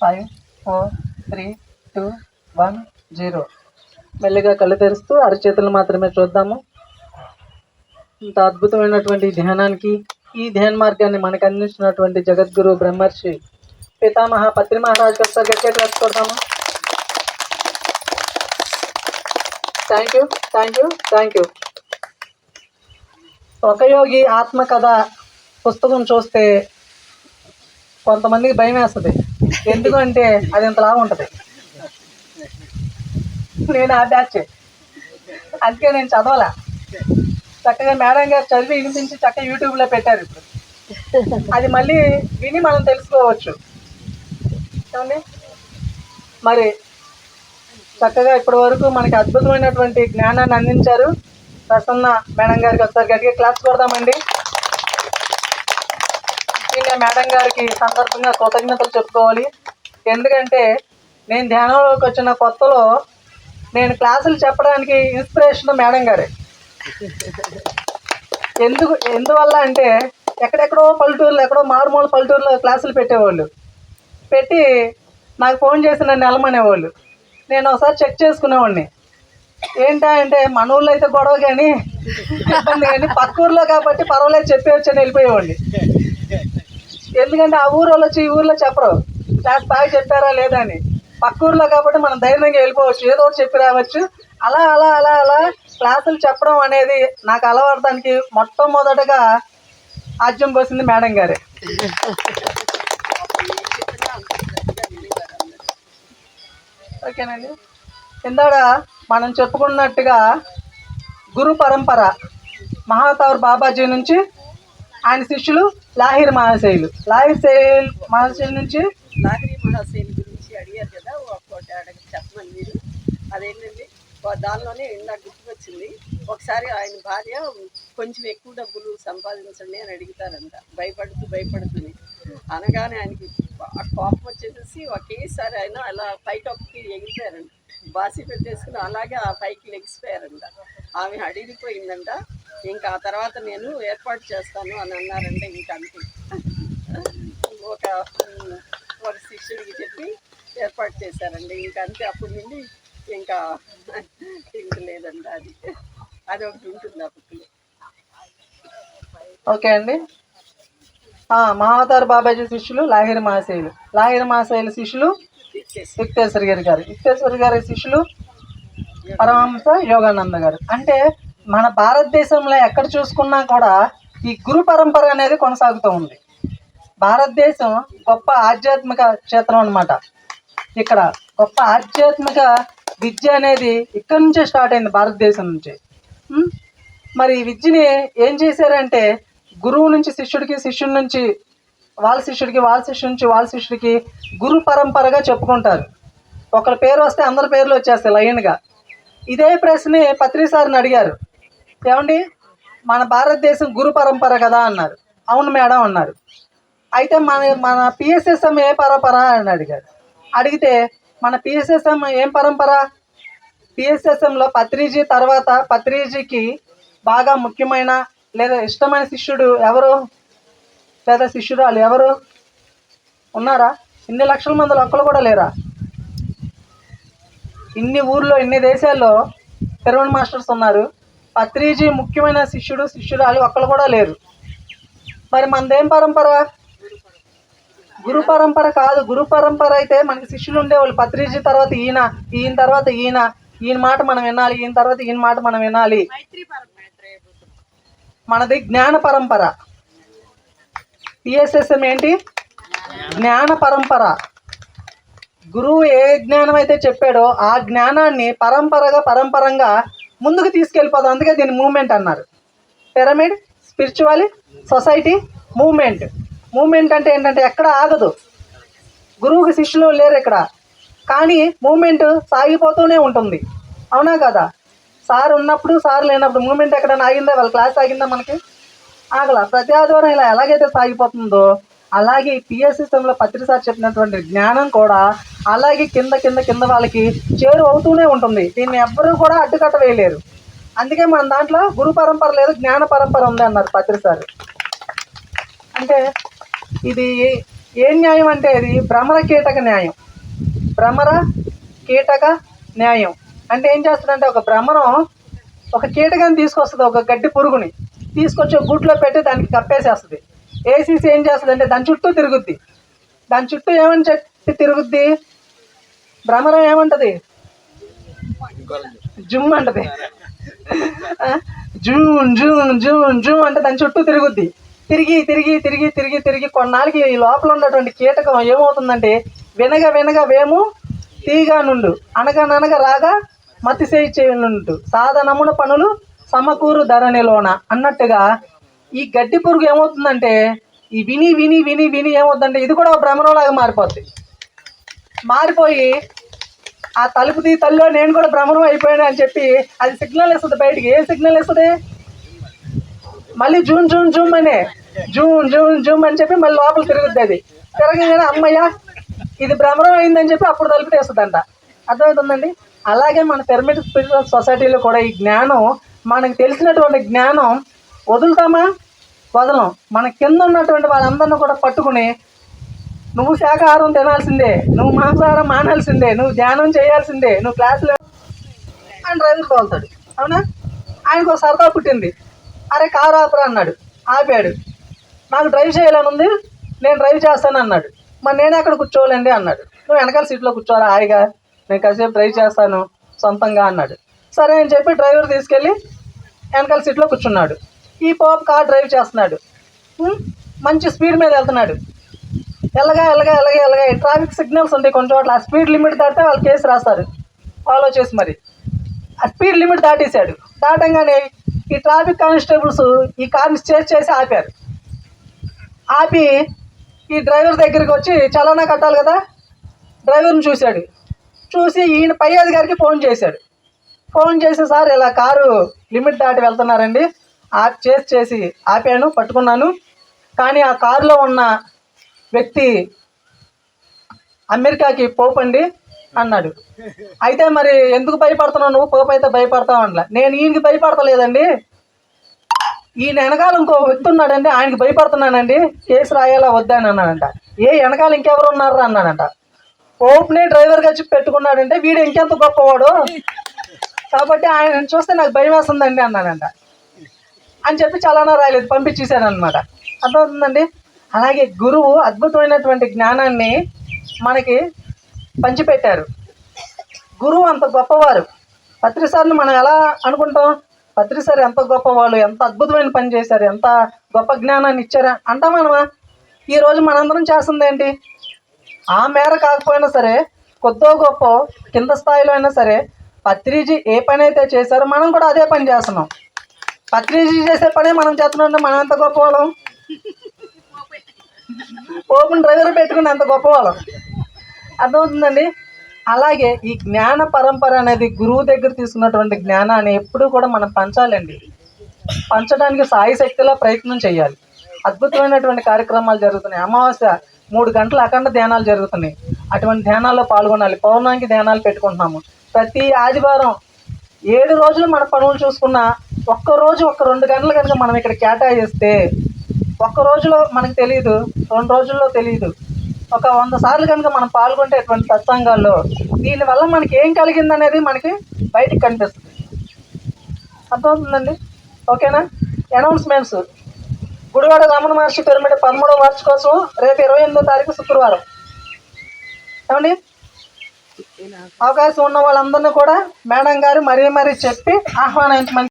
five four three two one zero మెల్లిగా కళ్ళు తెరుస్తూ అరచేతులు మాత్రమే చూద్దాము ఇంత అద్భుతమైనటువంటి ఈ ధ్యానానికి ఈ ధ్యాన మార్గాన్ని మనకు అందించినటువంటి జగద్గురు బ్రహ్మర్షి పితామహ పత్రి మహారాజ్ గారు సార్ గట్టిగా class కొడదాము thank you thank you thank you ఒక యోగి ఆత్మకథ పుస్తకం చూస్తే కొంతమందికి భయం వేస్తుంది ఎందుకంటే అది ఇంతలా ఉంటుంది. నేను ఆ బ్యాచ్ అందుకే నేను చదవాలా. చక్కగా మేడం గారు చదివి వినిపించి చక్కగా యూట్యూబ్లో పెట్టారు ఇప్పుడు. అది మళ్ళీ విని మనం తెలుసుకోవచ్చు. ఏమండి? మరి చక్కగా ఇప్పటి వరకు మనకి అద్భుతమైనటువంటి జ్ఞానాన్ని అందించారు. ప్రసన్న మేడం గారికి ఒకసారి గట్టిగా క్లాస్ కొడదామండి. ముఖ్యంగా మేడం గారికి ఈ సందర్భంగా కృతజ్ఞతలు చెప్పుకోవాలి. ఎందుకంటే నేను ధ్యానంలోకి వచ్చిన కొత్తలో నేను క్లాసులు చెప్పడానికి ఇన్స్పిరేషన్ మేడం గారే. ఎందుకు ఎందువల్ల అంటే ఎక్కడెక్కడో పల్లెటూరులో ఎక్కడో మారుమూల పల్లెటూరులో క్లాసులు పెట్టేవాళ్ళు. పెట్టి నాకు ఫోన్ చేసి నన్ను వెళ్ళమనేవాళ్ళు నేను ఒకసారి చెక్ చేసుకునేవాడిని. ఏంటా అంటే మన ఊళ్ళో అయితే గొడవ కానీ ఇబ్బంది కానీ పక్క ఊర్లో కాబట్టి పర్వాలేదు చెప్పేవచ్చు అని వెళ్ళిపోయేవాడిని. ఎందుకంటే ఆ ఊరు వాళ్ళు వచ్చి ఈ ఊర్లో చెప్పరు. క్లాస్ బాగా చెప్పారా లేదా అని. పక్క ఊర్లో కాబట్టి మనం ధైర్యంగా వెళ్ళిపోవచ్చు. ఏదో ఒకటి చెప్పి రావచ్చు. అలా అలా అలా అలా క్లాసులు చెప్పడం అనేది నాకు అలవాడటానికి మొట్టమొదటగా ఆద్యం పోసింది మేడం గారే. ఓకేనండి. ఇందాడ మనం చెప్పుకున్నట్టుగా గురు పరంపర మహాతవర్ బాబాజీ నుంచి ఆయన శిష్యులు లాహిర్ మహాశైలు. లాహిర్ శైల్ మహాశైలు నుంచి? లాహిరి మహాశైలి గురించి అడిగారు కదా ఒక్కోటి అడగ చెప్పమని మీరు. అదేంటండి? వా- దానిలోనే నాకు గుర్తుకొచ్చింది. ఒకసారి ఆయన భార్య కొంచెం ఎక్కువ డబ్బులు సంపాదించండి అని అడుగుతారంట. భయపడుతూ భయపడుతుంది. అనగానే ఆయనకి కోపం వచ్చేసేసి ఒకేసారి ఆయన అలా పైటొక్కి ఎగిరిపోయారంట. బాసి పెట్టేసుకుని అలాగే ఆ పైకి లెగిసిపోయారంట. ఆమె అడిగిపోయిందంట ఇంకా ఆ తర్వాత నేను ఏర్పాటు చేస్తాను అని అన్నారంట ఇంకా అంతే. ఒక ఒక శిష్యుడికి చెప్పి ఏర్పాటు చేశారండి. ఇంకా అంతే అప్పటి నుండి ఇంకా ఇంక లేదండి అది. అది ఒకటి ఉంటుంది ఆ బుక్లో. ఓకే అండి. మహావతార్ బాబాజీ శిష్యులు లాహిర్ మహాశైలు లాహిర్ మహాశైలు శిష్యులు యుక్తేశ్వరి గారి గారు. యుక్తేశ్వరి గారి శిష్యులు పరమహంస యోగానంద గారు. అంటే మన భారతదేశంలో ఎక్కడ చూసుకున్నా కూడా ఈ గురు పరంపర అనేది కొనసాగుతూ ఉంది. భారతదేశం గొప్ప ఆధ్యాత్మిక క్షేత్రం అనమాట ఇక్కడ గొప్ప ఆధ్యాత్మిక విద్య అనేది ఇక్కడి నుంచే స్టార్ట్ అయింది భారతదేశం నుంచి. మరి ఈ విద్యని ఏం చేశారంటే గురువు నుంచి శిష్యుడికి శిష్యుడి నుంచి వాళ్ళ శిష్యుడికి వాళ్ళ శిష్యుడి నుంచి వాళ్ళ శిష్యుడికి గురు పరంపరగా చెప్పుకుంటారు. ఒకరి పేరు వస్తే అందరి పేర్లు వచ్చేస్తాయి లైన్గా. ఇదే ప్రశ్నే పత్రి సార్ని అడిగారు. ఏమండి? మన భారతదేశం గురు పరంపర కదా అన్నారు. అవును మేడం అన్నారు. అయితే మన మన పిఎస్ఎస్ఎం ఏ పరంపర అని అడిగారు. అడిగితే మన పిఎస్ఎస్ఎం ఏం పరంపర? పిఎస్ఎస్ఎంలో పత్రిజీ తర్వాత పత్రిజీకి బాగా ముఖ్యమైన లేదా ఇష్టమైన శిష్యుడు ఎవరు? లేదా శిష్యురాలు ఎవరు? ఉన్నారా? ఇన్ని లక్షల మందిలో ఒక్కరు కూడా లేరా? ఇన్ని ఊర్లో ఇన్ని దేశాల్లో తెరవన్ మాస్టర్స్ ఉన్నారు. పత్రిజీ ముఖ్యమైన శిష్యుడు శిష్యురాలు ఒక్కరు కూడా లేరు. మరి మనదేం పరంపర? గురు పరంపర కాదు. గురు పరంపర అయితే మనకి శిష్యులు ఉండేవాళ్ళు. పత్రిజీ తర్వాత ఈయన ఈయన తర్వాత ఈయన. ఈయన మాట మనం వినాలి. ఈయన తర్వాత ఈయన మాట మనం వినాలి. మనది జ్ఞాన పరంపర. పిఎస్ఎస్ఎం ఏంటి? జ్ఞాన పరంపర. గురువు ఏ జ్ఞానం అయితే చెప్పాడో ఆ జ్ఞానాన్ని పరంపరగా పరంపరంగా ముందుకు తీసుకెళ్ళిపోదాం. అందుకే దీన్ని మూమెంట్ అన్నారు. Pyramid spiritual society movement movement అంటే ఏంటంటే ఎక్కడ ఆగదు. గురువుకి శిష్యులు లేరు ఇక్కడ. కానీ మూమెంట్ సాగిపోతూనే ఉంటుంది. అవునా కదా? సార్ ఉన్నప్పుడు సార్ లేనప్పుడు మూమెంట్ ఎక్కడైనా ఆగిందా? వాళ్ళ క్లాస్ ఆగిందా మనకి? ఆగల. ప్రతి ఆదివారం ఇలా ఎలాగైతే సాగిపోతుందో అలాగే పిఎస్సిస్టంలో పత్రి సార్ చెప్పినటువంటి జ్ఞానం కూడా అలాగే కింద కింద కింద వాళ్ళకి చేరు అవుతూనే ఉంటుంది. దీన్ని ఎవ్వరూ కూడా అడ్డుకట్ట వేయలేరు. అందుకే మన దాంట్లో గురు పరంపర లేదు జ్ఞాన పరంపర ఉంది అన్నారు పత్రి సార్. అంటే ఇది ఏం న్యాయం అంటే ఇది భ్రమర కీటక న్యాయం. భ్రమర కీటక న్యాయం. అంటే ఏం చేస్తుందంటే ఒక భ్రమరం ఒక కీటకాన్ని తీసుకొస్తుంది ఒక గడ్డి పురుగుని తీసుకొచ్చి గుడ్లో పెట్టి దానికి కప్పేసేస్తుంది. ఏసీసీ ఏం చేస్తుంది అంటే దాని చుట్టూ తిరుగుద్ది. దాని చుట్టూ ఏమని చెప్పి తిరుగుద్ది? భ్రమరం ఏమంటది? జుమ్ అంటది. జూన్ జూన్ జూన్ జూన్ అంటే దాని చుట్టూ తిరుగుద్ది. తిరిగి తిరిగి తిరిగి తిరిగి తిరిగి కొన్నాళ్ళకి ఈ లోపల ఉన్నటువంటి కీటకం ఏమవుతుందంటే వినగ వినగ వేము తీగా నుండు అనగననగ రాగా మతిసేయి చేయనుండు సాధనమున పనులు సమకూరు ధరణిలోన అన్నట్టుగా ఈ గడ్డి పురుగు ఏమవుతుందంటే ఈ విని విని విని విని ఏమవుతుందంటే ఇది కూడా ఒక భ్రమణంలాగా మారిపోద్ది. మారిపోయి ఆ తలుపు తీ తల్లిలో నేను కూడా భ్రమణం అయిపోయాను అని చెప్పి అది సిగ్నల్ ఇస్తుంది బయటికి. ఏ సిగ్నల్ ఇస్తుంది మళ్ళీ జూన్ జూన్ జూమ్ అనే. జూన్ జూన్ జూమ్ అని చెప్పి మళ్ళీ లోపల తిరుగుద్ది అది. తిరగగానే అమ్మయ్య ఇది భ్రమణం అయిందని చెప్పి అప్పుడు తలుపు తీస్తుందంట. అర్థమవుతుందండి? అలాగే మన పిరమిడ్ స్పిరిచువల్ సొసైటీలో కూడా ఈ జ్ఞానం మనకు తెలిసినటువంటి జ్ఞానం వదులుతామా? వదలం. మన కింద ఉన్నటువంటి వాళ్ళందరినీ కూడా పట్టుకుని నువ్వు శాకాహారం తినాల్సిందే నువ్వు మాంసాహారం మానాల్సిందే నువ్వు ధ్యానం చేయాల్సిందే నువ్వు క్లాసులో ఆయన డ్రైవర్ తోలుతాడు. అవునా? ఆయనకు ఒక సరదా పుట్టింది. అరే కారు ఆపురా అన్నాడు. ఆపాడు. నాకు డ్రైవ్ చేయాలని ఉంది నేను డ్రైవ్ చేస్తాను అన్నాడు. మరి నేను అక్కడ కూర్చోవాలండి అన్నాడు. నువ్వు వెనకాల సీట్లో కూర్చోరా హాయిగా. నేను కాసేపు డ్రైవ్ చేస్తాను సొంతంగా అన్నాడు. సరే అని చెప్పి డ్రైవర్ తీసుకెళ్ళి వెనకాల సీట్లో కూర్చున్నాడు. ఈ పోప్ కార్ డ్రైవ్ చేస్తున్నాడు. మంచి స్పీడ్ మీద వెళ్తున్నాడు. ఎలాగా ఎలాగా ఎలాగా ఎలాగా. ట్రాఫిక్ సిగ్నల్స్ ఉంటాయి కొన్ని చోట్ల. ఆ స్పీడ్ లిమిట్ దాటితే వాళ్ళు కేసు రాస్తారు. ఫాలో చేసి మరి. ఆ స్పీడ్ లిమిట్ దాటేశాడు. దాటంగానే ఈ ట్రాఫిక్ కానిస్టేబుల్స్ ఈ కార్ని చేసి చేసి ఆపారు. ఆపి ఈ డ్రైవర్ దగ్గరికి వచ్చి చలానా కట్టాలి కదా? డ్రైవర్ని చూశాడు. చూసి ఈయన పై అధికారికి ఫోన్ చేశాడు. ఫోన్ చేసి సార్ ఇలా కారు లిమిట్ దాటి వెళ్తున్నారండి. చేసి చేసి ఆపాను పట్టుకున్నాను. కానీ ఆ కారులో ఉన్న వ్యక్తి అమెరికాకి పోపండి అన్నాడు. అయితే మరి ఎందుకు భయపడుతున్నావు నువ్వు? పోపు అయితే భయపడతావు అనలా. నేను ఈయనకి భయపడతలేదండి. ఈయన వెనకాల ఇంకో వ్యక్తి ఉన్నాడండి ఆయనకి భయపడుతున్నానండి. కేసు రాయాలా వద్దా అని అన్నాడంట. ఏ వెనకాల ఇంకెవరు ఉన్నారా అన్నాడంట. పోపునే డ్రైవర్గా చెప్పి పెట్టుకున్నాడంటే వీడు ఇంకెంత గొప్పవాడు? కాబట్టి ఆయన చూస్తే నాకు భయం వేస్తుందండి అన్నాడంట. అని చెప్పి చలానా రాయలేదు పంపించేశాను అనమాట అర్థమవుతుందండి? అలాగే గురువు అద్భుతమైనటువంటి జ్ఞానాన్ని మనకి పంచిపెట్టారు. గురువు అంత గొప్పవారు. పత్రిసార్లు మనం ఎలా అనుకుంటాం? పత్రిసారి ఎంత గొప్పవాళ్ళు ఎంత అద్భుతమైన పని చేశారు ఎంత గొప్ప జ్ఞానాన్ని ఇచ్చారా అంటాం మనమా? ఈరోజు మనందరం చేస్తుంది ఏంటి? ఆ మేర కాకపోయినా సరే కొద్దో గొప్ప కింద స్థాయిలో అయినా సరే పత్రిజీ ఏ పని అయితే చేశారో మనం కూడా అదే పని చేస్తున్నాం. పత్రిక చేసే పనే మనం చేస్తున్నాం. మనం ఎంత గొప్పవాళ్ళం ఓపెన్ డ్రైవర్ పెట్టుకుని ఎంత గొప్పవాళ్ళం అర్థమవుతుందండి? అలాగే ఈ జ్ఞాన పరంపర అనేది గురువు దగ్గర తీసుకున్నటువంటి జ్ఞానాన్ని ఎప్పుడూ కూడా మనం పంచాలండి. పంచడానికి సాయి శక్తిలో ప్రయత్నం చేయాలి. అద్భుతమైనటువంటి కార్యక్రమాలు జరుగుతున్నాయి. అమావాస్య మూడు గంటల అఖండ ధ్యానాలు జరుగుతున్నాయి. అటువంటి ధ్యానాల్లో పాల్గొనాలి. పౌర్ణానికి ధ్యానాలు పెట్టుకుంటున్నాము. ప్రతి ఆదివారం ఏడు రోజులు మన పనులు చూసుకున్నా ఒక్క రోజు ఒక రెండు గంటలు కనుక మనం ఇక్కడ కేటాయిస్తే ఒక్క రోజులో మనకు తెలియదు రెండు రోజుల్లో తెలియదు ఒక వంద సార్లు కనుక మనం పాల్గొంటే అటువంటి సత్సంగాల్లో దీనివల్ల మనకి ఏం కలిగింది అనేది మనకి బయటికి కనిపిస్తుంది. అర్థమవుతుందండి? ఓకేనా? అనౌన్స్మెంట్స్ గుడివాడ రమణ మహర్షి పిరమిడ్ పదమూడవ వార్షికోత్సవం రేపు ఇరవై ఎనిమిదో తారీఖు శుక్రవారం. ఏమండి? అవకాశం ఉన్న వాళ్ళందరినీ కూడా మేడం గారు మరీ మరీ చెప్పి ఆహ్వానించమని